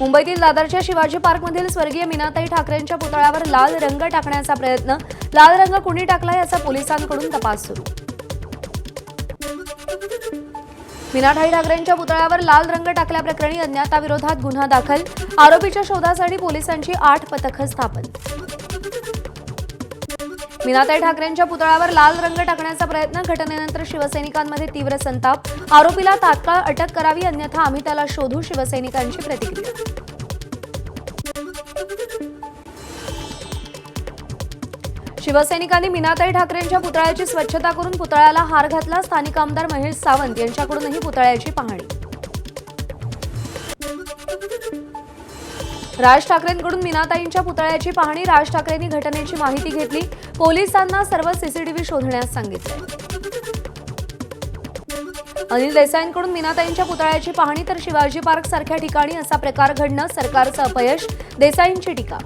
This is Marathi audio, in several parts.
मुंबईतील दादरच्या शिवाजी पार्कमधील स्वर्गीय मीनाताई ठाकरेंच्या पुतळ्यावर लाल रंग टाकण्याचा प्रयत्न लाल रंग कुणी टाकला याचा पोलिसांकडून तपास सुरू. मीनाताई ठाकरेंच्या पुतळ्यावर लाल रंग टाकल्याप्रकरणी अज्ञाताविरोधात गुन्हा दाखल आरोपीच्या शोधासाठी पोलिसांची आठ पथकं स्थापन. मीनाताई ठाकरेंच्या पुतळ्यावर लाल रंग टाकण्याचा प्रयत्न घटनेनंतर शिवसैनिकांमध्ये तीव्र संताप. आरोपीला तात्काळ अटक करावी अन्यथा आम्ही त्याला शोधू शिवसैनिकांची प्रतिक्रिया. शिवसैनिकांनी मीनाताई ठाकरेंच्या पुतळ्याची स्वच्छता करून पुतळ्याला हार घातला. स्थानिक आमदार महेश सावंत यांच्याकडूनही पुतळ्याची पाहणी. राज ठाकरेंकडून मीनाताईंच्या पुतळ्याची पाहणी राज ठाकरेंनी घटनेची माहिती घेतली. पोलिसांना सर्व सीसीटीव्ही शोधण्यास सांगितले. अनिल देसाईंकडून मीनाताईंच्या पुतळ्याची पाहणी तर शिवाजी पार्क सारख्या ठिकाणी असा प्रकार घडणं सरकारचं अपयश देसाईंची टीका.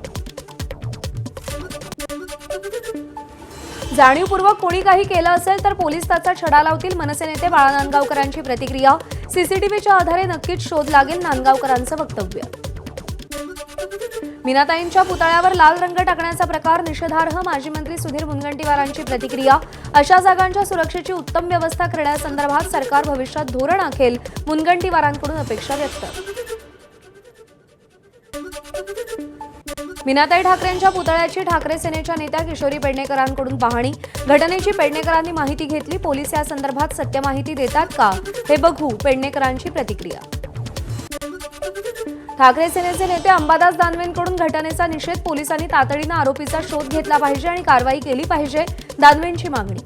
जाणीवपूर्वक कोणी काही केलं असेल तर पोलीस त्याचा छडा लावतील. मनसे नेते बाळा नांदगावकरांची प्रतिक्रिया. सीसीटीव्हीच्या आधारे नक्कीच शोध लागेल नांदगावकरांचं वक्तव्य. मीनाताईंच्या पुतळ्यावर लाल रंग टाकण्याचा प्रकार निषेधार्ह माजी मंत्री सुधीर मुनगंटीवारांची प्रतिक्रिया. अशा जागांच्या सुरक्षेची उत्तम व्यवस्था करण्यासंदर्भात सरकार भविष्यात धोरण आखेल मुनगंटीवारांकडून अपेक्षा व्यक्त. मीनाताई ठाकरेंच्या पुतळ्याची ठाकरे सेनेच्या नेत्या किशोरी पेडणेकरांकडून पाहणी. घटनेची पेडणेकरांनी माहिती घेतली पोलीस या संदर्भात सत्य माहिती देतात का? हे बघू पेडणेकरांची प्रतिक्रिया. ठाकरे सेनेचे नेते अंबादास दानवेंकडून घटनेचा निषेध पोलिसांनी तातडीनं आरोपीचा शोध घेतला पाहिजे आणि कारवाई केली पाहिजे दानवेंची मागणी.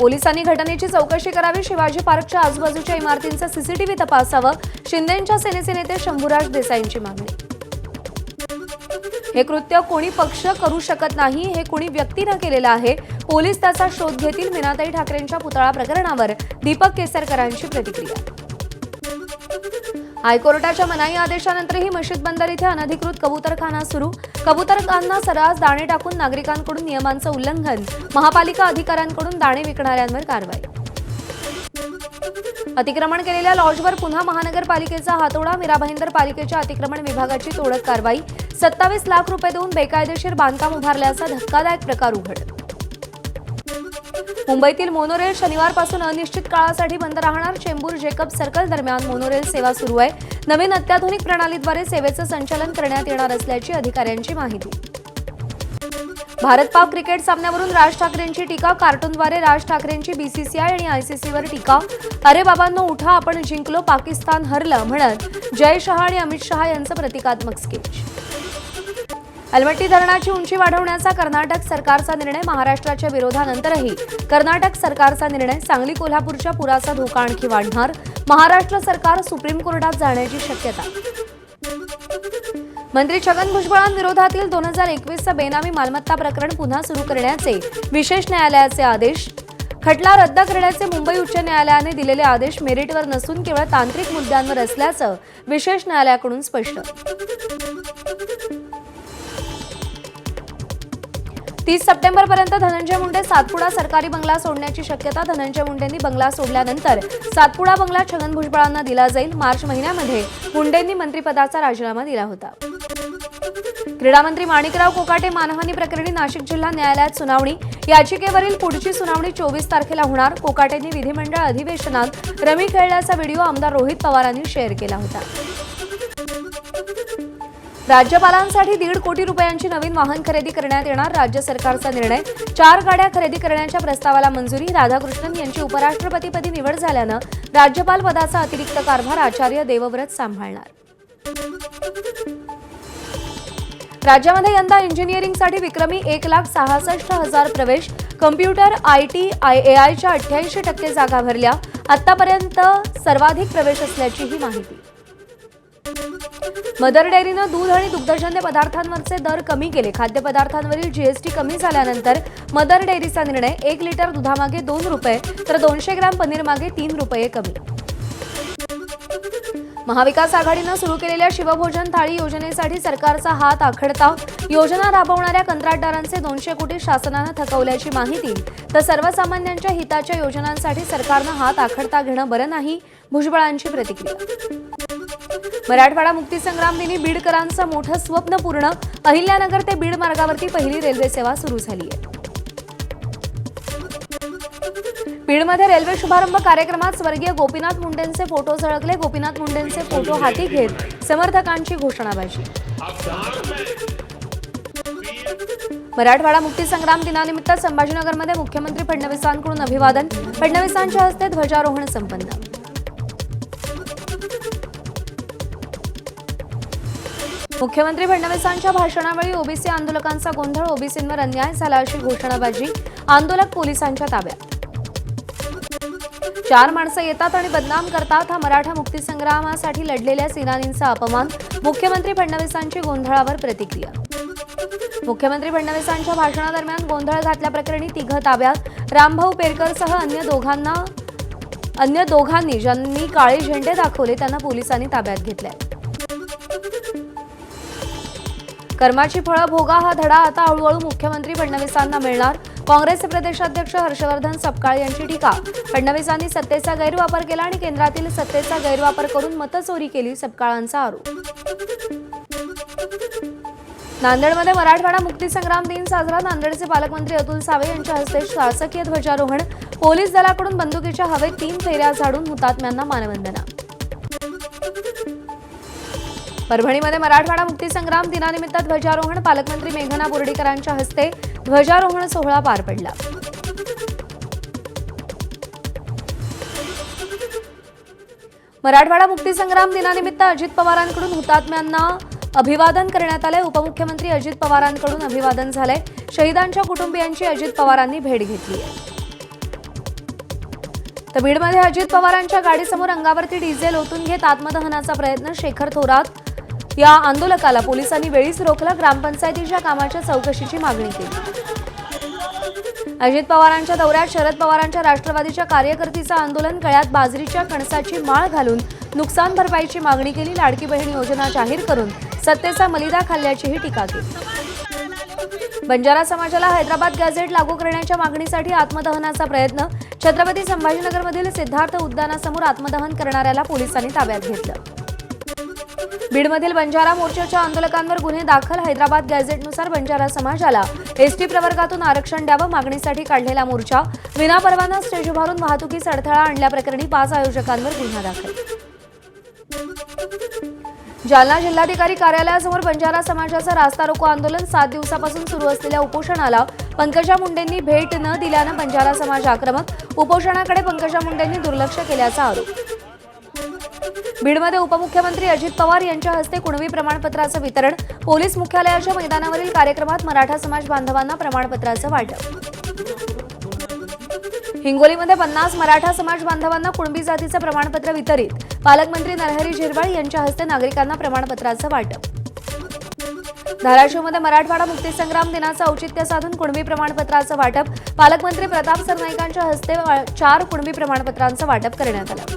पोलिसांनी घटनेची चौकशी करावी शिवाजी पार्कच्या आजूबाजूच्या इमारतींचं सीसीटीव्ही तपासावं शिंदेच्या सेनेचे नेते शंभूराज देसाईंची मागणी. हे कृत्य कोणी पक्ष करू शकत नाही हे कोणी व्यक्तीनं केलेलं आहे. पोलीस त्याचा शोध घेतील मीनाताई ठाकरेंच्या पुतळा प्रकरणावर. दीपक केसरकरांची प्रतिक्रिया. हायकोर्टाच्या मनाई आदेशानंतरही मशीद बंदर इथे अनधिकृत कबुतरखाना सुरू. कबुतरखाना सर्रास दाणे टाकून नागरिकांकडून नियमांचं उल्लंघन. महापालिका अधिकाऱ्यांकडून दाणे विकणाऱ्यांवर कारवाई. अतिक्रमण केलेल्या लॉजवर पुन्हा महानगरपालिकेचा हातोडा मीरा भाईंदर पालिकेच्या अतिक्रमण विभागाची तोडक कारवाई. सत्तावीस लाख रुपये देऊन बेकायदेशीर बांधकाम उभारल्याचा धक्कादायक प्रकार उघड मुंबईतील मोनोरेल शनिवारपासून अनिश्चित काळासाठी बंद राहणार चेंबूर जेकब सर्कल दरम्यान मोनोरेल सेवा सुरू आहे. नवीन अत्याधुनिक प्रणालीद्वारे सेवेचं संचालन करण्यात येणार असल्याची अधिकाऱ्यांची माहिती. भारत पाक क्रिकेट सामन्यावरून राज ठाकरेंची टीका कार्टूनद्वारे राज ठाकरेंची बीसीसीआय आणि आयसीसीवर टीका. अरे बाबांनो उठा आपण जिंकलो पाकिस्तान हरलं म्हणत जय शहा आणि अमित शहा यांचं प्रतिकात्मक स्केच. अलमट्टी धरणाची उंची वाढवण्याचा कर्नाटक सरकारचा निर्णय महाराष्ट्राच्या विरोधानंतरही. कर्नाटक सरकारचा निर्णय सांगली कोल्हापूरच्या पुराचा धोका आणखी वाढणार महाराष्ट्र सरकार सुप्रीम कोर्टात जाण्याची शक्यता. मंत्री छगन भुजबळांविरोधातील दोन हजार एकवीसचं बेनामी मालमत्ता प्रकरण पुन्हा सुरू करण्याचे विशेष न्यायालयाचे आदेश. खटला रद्द करण्याचे मुंबई उच्च न्यायालयाने दिलेले आदेश मेरिटवर नसून केवळ तांत्रिक मुद्द्यांवर असल्याचं विशेष न्यायालयाकडून स्पष्ट. तीस सप्टेंबरपर्यंत धनंजय मुंडे सातपुडा सरकारी बंगला सोडण्याची शक्यता धनंजय मुंडेंनी बंगला सोडल्यानंतर सातपुडा बंगला छगन भुजबळांना दिला जाईल. मार्च महिन्यामध्ये मुंडेंनी मंत्रिपदाचा राजीनामा दिला होता. क्रीडामंत्री माणिकराव कोकाटे मानहानी प्रकरणी नाशिक जिल्हा न्यायालयात सुनावणी. याचिकेवरील पुढची सुनावणी चोवीस तारखेला होणार. कोकाटेंनी विधिमंडळ अधिवेशनात रमी खेळल्याचा व्हिडिओ आमदार रोहित पवारांनी शेअर केला होता. राज्यपालांसाठी दीड कोटी रुपयांची नवीन वाहन खरेदी करण्यात येणार. राज्य सरकारचा निर्णय. चार गाड्या खरेदी करण्याच्या प्रस्तावाला मंजुरी. राधाकृष्णन यांची उपराष्ट्रपतीपदी निवड झाल्यानं राज्यपाल पदाचा अतिरिक्त कारभार आचार्य देवव्रत सांभाळणार. राज्यामध्ये यंदा इंजिनिअरिंगसाठी विक्रमी एक लाख सहासष्ट हजार प्रवेश. Computer I T I A आयच्या अठ्ठ्याऐंशी टक्के जागा भरल्या. आतापर्यंत सर्वाधिक प्रवेश असल्याचीही माहिती. मदर डेअरीनं दूध आणि दुग्धजन्य पदार्थांवरचे दर कमी केले. खाद्यपदार्थांवरील जीएसटी कमी झाल्यानंतर मदर डेअरीचा निर्णय एक लिटर दुधामागे दोन रुपये तर दोनशे ग्रॅम पनीर मागे तीन रुपये कमी. महाविकास आघाडीनं सुरू केलेल्या शिवभोजन थाळी योजनेसाठी सरकारचा हात आखडता योजना राबवणाऱ्या कंत्राटदारांचे दोनशे कोटी शासनानं थकवल्याची माहिती. तर सर्वसामान्यांच्या हिताच्या योजनांसाठी सरकारनं हात आखडता घेणं बरं नाही भुजबळांची प्रतिक्रिया. मराठवाडा मुक्तीसंग्राम दिनी बीडकरांचं मोठं स्वप्न पूर्ण. अहिल्यानगर ते बीड मार्गावरती पहिली रेल्वे सेवा सुरू झाली आहे. बीडमध्ये रेल्वे शुभारंभ कार्यक्रमात स्वर्गीय गोपीनाथ मुंडेंचे फोटो झळकले. गोपीनाथ मुंडेंचे फोटो हाती घेत समर्थकांची घोषणाबाजी. मराठवाडा मुक्तीसंग्राम दिनानिमित्त संभाजीनगरमध्ये मुख्यमंत्री फडणवीसांकडून अभिवादन. फडणवीसांच्या हस्ते ध्वजारोहण संपन्न. मुख्यमंत्री फडणवीसांच्या भाषणावेळी ओबीसी आंदोलकांचा गोंधळ ओबीसींवर अन्याय झाला अशी घोषणाबाजी आंदोलक पोलिसांच्या ताब्यात. चार माणसं येतात आणि बदनाम करतात हा मराठा मुक्तीसंग्रामासाठी लढलेल्या सेनानींचा अपमान मुख्यमंत्री फडणवीसांची गोंधळावर प्रतिक्रिया. मुख्यमंत्री फडणवीसांच्या भाषणादरम्यान गोंधळ घातल्याप्रकरणी तिघं ताब्यात. रामभाऊ पेरकरसह अन्य दोघांना अन्य दोघांनी ज्यांनी काळे झेंडे दाखवले त्यांना पोलिसांनी ताब्यात घेतलंय. कर्माची फळं भोगा हा धडा आता हळूहळू मुख्यमंत्री फडणवीसांना मिळणार. काँग्रेसचे प्रदेशाध्यक्ष हर्षवर्धन सपकाळ यांची टीका. फडणवीसांनी सत्तेचा गैरवापर केला आणि केंद्रातील सत्तेचा गैरवापर करून मतचोरी केली सपकाळांचा आरोप. नांदेडमध्ये मराठवाडा मुक्तीसंग्राम दिन साजरा नांदेडचे पालकमंत्री अतुल सावे यांच्या हस्ते शासकीय ध्वजारोहण. पोलीस दलाकडून बंदुकीच्या हवेत तीन फेऱ्या झाडून हुतात्म्यांना मानवंदना. परभणीमध्ये मराठवाडा मुक्तीसंग्राम दिनानिमित्त ध्वजारोहण पालकमंत्री मेघना बोर्डीकरांच्या हस्ते ध्वजारोहण सोहळा पार पडला. मराठवाडा मुक्तीसंग्राम दिनानिमित्त अजित पवारांकडून हुतात्म्यांना अभिवादन करण्यात आले उपमुख्यमंत्री अजित पवारांकडून अभिवादन झाले शहीदांच्या कुटुंबियांची अजित पवारांनी भेट घेतली तर बीडमध्ये अजित पवारांच्या गाडीसमोर अंगावरती डिझेल ओतून घेत आत्मदहनाचा प्रयत्न शेखर थोरात या आंदोलकाला पोलिसांनी वेळीच रोखलं ग्रामपंचायतीच्या कामाच्या चौकशीची मागणी केली. अजित पवारांच्या दौऱ्यात शरद पवारांच्या राष्ट्रवादीच्या कार्यकर्तीचं आंदोलन गळ्यात बाजरीच्या कणसाची माळ घालून नुकसान भरपाईची मागणी केली लाडकी बहीण योजना जाहीर करून सत्तेचा मलिदा खाल्ल्याचीही टीका केली. बंजारा समाजाला हैदराबाद गॅझेट लागू करण्याच्या मागणीसाठी आत्मदहनाचा प्रयत्न छत्रपती संभाजीनगरमधील सिद्धार्थ उद्यानासमोर आत्मदहन करणाऱ्याला पोलिसांनी ताब्यात घेतलं. बीडमधील बंजारा मोर्चाच्या आंदोलकांवर गुन्हे दाखल हैदराबाद गॅझेटनुसार बंजारा समाजाला एसटी प्रवर्गातून आरक्षण द्यावं मागणीसाठी काढलेला मोर्चा विनापरवाना स्टेज उभारून वाहतुकीस अडथळा आणल्याप्रकरणी पाच आयोजकांवर गुन्हा दाखल. जालना जिल्हाधिकारी कार्यालयासमोर बंजारा समाजाचं रास्ता रोको आंदोलन सात दिवसापासून सुरू असलेल्या उपोषणाला पंकजा मुंडेंनी भेट न दिल्यानं बंजारा समाज आक्रमक उपोषणाकडे पंकजा मुंडेंनी दुर्लक्ष केल्याचा आरोप. बीडमध्ये उपमुख्यमंत्री अजित पवार यांच्या हस्ते कुणवी प्रमाणपत्राचं वितरण. पोलीस मुख्यालयाच्या मैदानावरील कार्यक्रमात मराठा समाज बांधवांना प्रमाणपत्राचं वाटप. हिंगोलीमध्ये पन्नास मराठा समाज बांधवांना कुणबी जातीचं प्रमाणपत्र वितरित. पालकमंत्री नरहरी झिरवाळ यांच्या हस्ते नागरिकांना प्रमाणपत्राचं वाटप. धाराशिवमध्ये मराठवाडा मुक्तीसंग्राम दिनाचं औचित्य साधून कुणबी प्रमाणपत्राचं वाटप. पालकमंत्री प्रताप सरनाईकांच्या हस्ते वा- चार कुणबी प्रमाणपत्रांचं वाटप करण्यात आलं.